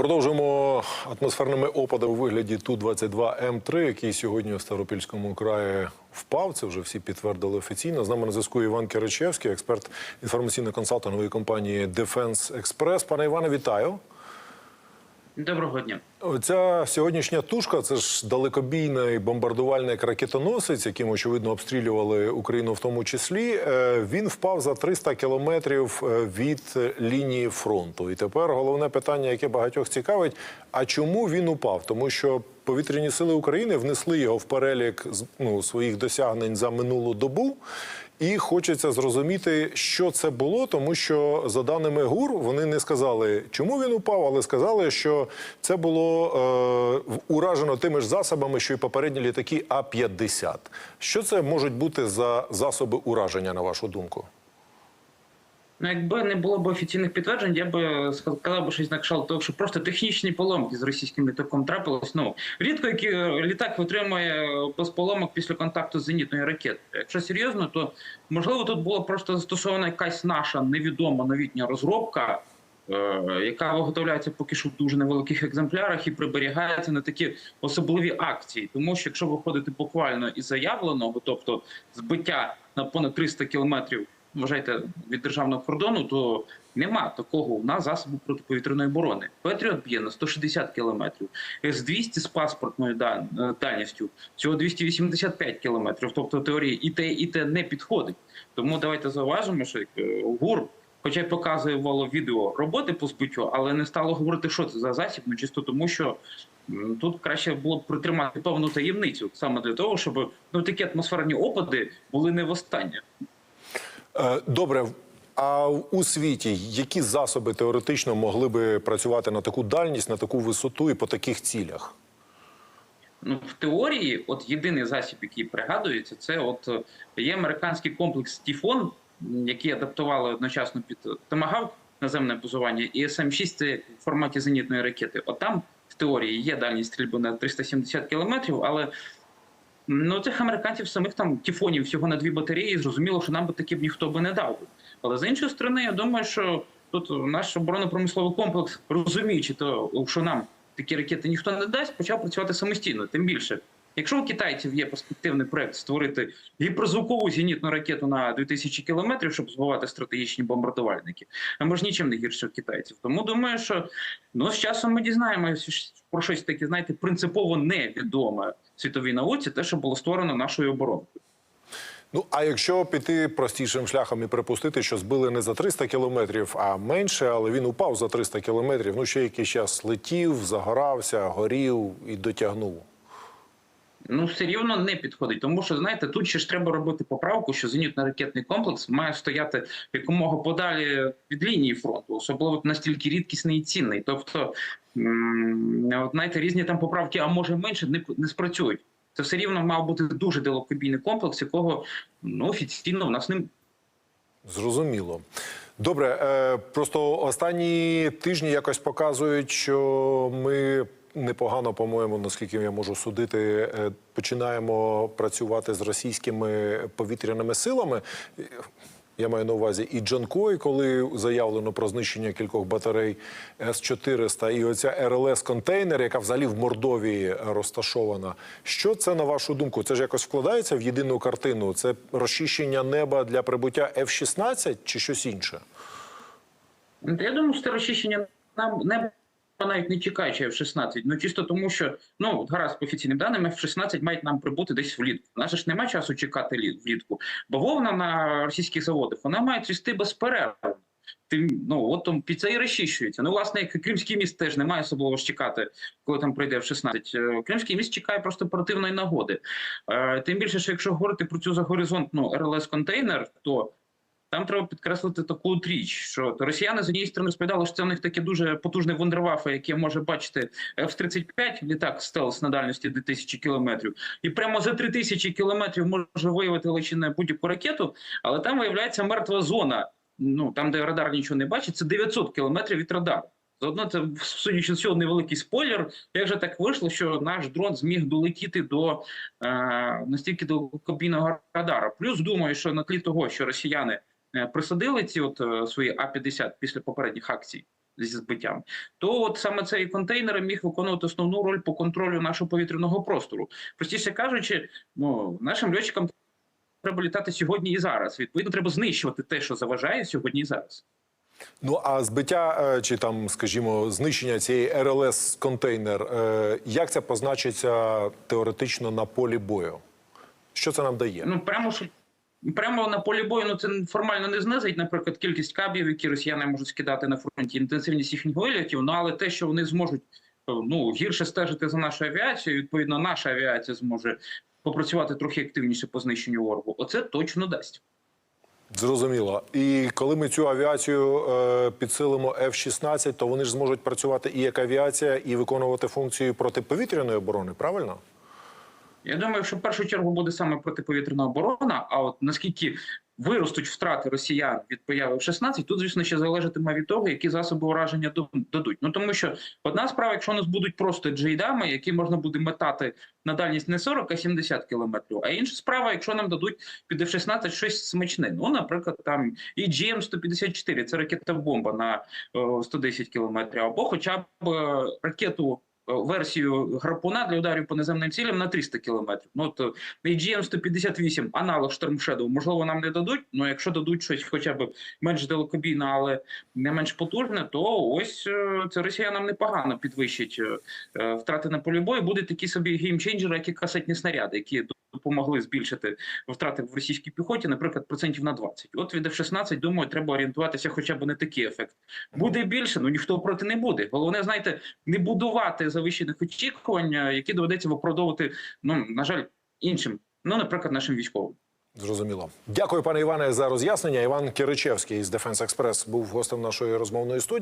Продовжуємо атмосферними опадами у вигляді Ту-22М3, який сьогодні у Ставропільському краї впав. Це вже всі підтвердили офіційно. З нами на зв'язку Іван Киричевський, експерт інформаційно-консалтингової компанії Defense Express. Пане Іване, вітаю. Доброго дня. Ця сьогоднішня тушка це ж далекобійний бомбардувальник ракетоносець, яким очевидно обстрілювали Україну в тому числі. Е, Він впав за 300 кілометрів е, від лінії фронту. І тепер головне питання, яке багатьох цікавить: а чому він упав? Тому що повітряні сили України внесли його в перелік ну, своїх досягнень за минулу добу. І хочеться зрозуміти, що це було, тому що за даними ГУР вони не сказали, чому він упав, але сказали, що це було е, уражено тими ж засобами, що й попередні літаки А-50. Що це можуть бути за засоби ураження, на вашу думку? Ну, якби не було б офіційних підтверджень, я би сказав би щось на кшталт того, що просто технічні поломки з російським літаком трапилось. Ну рідко який е, літак витримує без поломок після контакту з зенітною ракетою. Якщо серйозно, то можливо тут була просто застосована якась наша невідома новітня розробка. е, Яка виготовляється поки що в дуже невеликих екземплярах і приберігається на такі особливі акції, тому що якщо виходити буквально із заявленого, тобто збиття на понад 300 кілометрів вважайте від державного кордону, то нема такого у нас засобу протиповітряної оборони. Петріот б'є на 160 кілометрів, С-200 з паспортною е, дальністю всього 285 кілометрів. Тобто теорії і те, і те не підходить. Тому давайте зауважимо, що е, ГУР. Хоча й показувало відео роботи по збиттю, але не стало говорити, що це за засіб, ну чисто тому, що тут краще було б притримати певну таємницю саме для того, щоб ну такі атмосферні опади були не востаннє. Е, Добре. А у світі які засоби теоретично могли би працювати на таку дальність, на таку висоту і по таких цілях? Ну, в теорії, от єдиний засіб, який пригадується, це от е, є американський комплекс Тіфон, який адаптували одночасно під Томагавк наземне базування, і СМ-6 це в форматі зенітної ракети. От там в теорії є дальність стрільби на 370 кілометрів, але ну цих американців самих там тіфонів всього на дві батареї. Зрозуміло, що нам би такі б ніхто би не дав. Але з іншої сторони, я думаю, що тут наш оборонно-промисловий комплекс, розуміючи то, що нам такі ракети ніхто не дасть, почав працювати самостійно. Тим більше, якщо у китайців є перспективний проект створити гіперзвукову зенітну ракету на 2000 кілометрів, щоб збивати стратегічні бомбардувальники, а ми ж нічим не гірше китайців. Тому думаю, що ну з часом ми дізнаємося про щось таке, знаєте, принципово невідоме світовій науці, те, що було створено нашою обороною. Ну а якщо піти простішим шляхом і припустити, що збили не за 300 кілометрів, а менше, але він упав за 300 кілометрів, ну ще якийсь час летів, загорався, горів і дотягнув. Ну, все рівно не підходить, тому що знаєте, тут ще ж треба робити поправку, що зенітно-ракетний комплекс має стояти якомога подалі від лінії фронту, особливо настільки рідкісний і цінний. Тобто, знаєте, різні там поправки, а може менше, не, не спрацюють. Це все рівно мав бути дуже далекобійний комплекс, якого ну офіційно в нас не Зрозуміло. Добре, е, просто останні тижні якось показують, що ми непогано, по-моєму, наскільки я можу судити, е, починаємо працювати з російськими повітряними силами. Я маю на увазі і Джанкой, коли заявлено про знищення кількох батарей С-400, і оця РЛС-контейнер, яка взагалі в Мордовії розташована. Що це, на вашу думку? Це ж якось вкладається в єдину картину? Це розчищення неба для прибуття F-16 чи щось інше? Я думаю, що це розчищення нам не навіть не чекаючи F-16. Ну чисто тому, що ну гаразд по офіційним даним, F-16 мають нам прибути десь влітку. У ж немає часу чекати лі- влітку, бо вовна на російських заводах вона має цвісти безперервно. Тим ну от там під це і розчищується. Ну, власне, як Кримський міст теж немає особливо ж чекати, коли там прийде в 16. Е, Кримський міст чекає просто оперативної нагоди. Е, Тим більше, що якщо говорити про цю загоризонтну РЛС контейнер, то там треба підкреслити таку річ, що росіяни з однієї сторони розповідали, що це в них таке дуже потужне вундервафе, яке може бачити F-35, літак стелс на дальності 2000 кілометрів, і прямо за 3000 кілометрів може виявити личини будь-яку ракету, але там виявляється мертва зона. Ну там, де радар нічого не бачить, це 900 кілометрів від радару. Заодно це судячи з цього невеликий спойлер. Як же так вийшло, що наш дрон зміг долетіти до е, настільки далекобійного радара? Плюс думаю, що на тлі того, що росіяни присадили ці от е, свої А-50 після попередніх акцій зі збиттям, то от саме цей контейнер міг виконувати основну роль по контролю нашого повітряного простору. Простіше кажучи, ну нашим льотчикам треба літати сьогодні і зараз. Відповідно, треба знищувати те, що заважає сьогодні і зараз. Ну а збиття е, чи там, скажімо, знищення цієї РЛС контейнер, е, як це позначиться теоретично на полі бою? Що це нам дає? Ну прямо що. Прямо на полі бою ну це формально не знизить, наприклад, кількість кабів, які росіяни можуть скидати на фронті, інтенсивність їхніх вильотів. Ну але те, що вони зможуть ну гірше стежити за нашою авіацією, відповідно, наша авіація зможе попрацювати трохи активніше по знищенню ворогу. Оце точно дасть. Зрозуміло. І коли ми цю авіацію е, підсилимо F-16, то вони ж зможуть працювати і як авіація, і виконувати функцію протиповітряної оборони, правильно? Я думаю, що в першу чергу буде саме протиповітряна оборона. А от наскільки виростуть втрати росіян від появи в 16, тут звісно ще залежатиме від того, які засоби ураження дадуть. Ну тому що одна справа, якщо у нас будуть просто джейдами, які можна буде метати на дальність не 40, а 70 кілометрів. А інша справа, якщо нам дадуть під F-16 щось смачне. Ну, наприклад, там і GM-154, це ракета бомба на е, 110 кілометрів, або хоча б е, ракету. Е, Версію гарпуна для ударів по наземним цілям на 300 кілометрів. Ну то AGM-158, аналог Storm Shadow, можливо, нам не дадуть. Ну якщо дадуть щось, хоча б менш далекобійне, але не менш потужне, то ось е, це росіянам непогано підвищить е, е, втрати на полі бою. Будуть такі собі геймченджери, як і касетні снаряди, які допомогли збільшити втрати в російській піхоті, наприклад, процентів на 20. От від F-16, думаю, треба орієнтуватися хоча б на такий ефект. Буде більше, ну ніхто проти не буде. Головне, знаєте, не будувати завищених очікувань, е, які доведеться виправдовувати, ну на жаль, іншим, ну наприклад, нашим військовим. Зрозуміло. Дякую, пане Іване, за роз'яснення. Іван Киричевський з Defense Express був гостем нашої розмовної студії.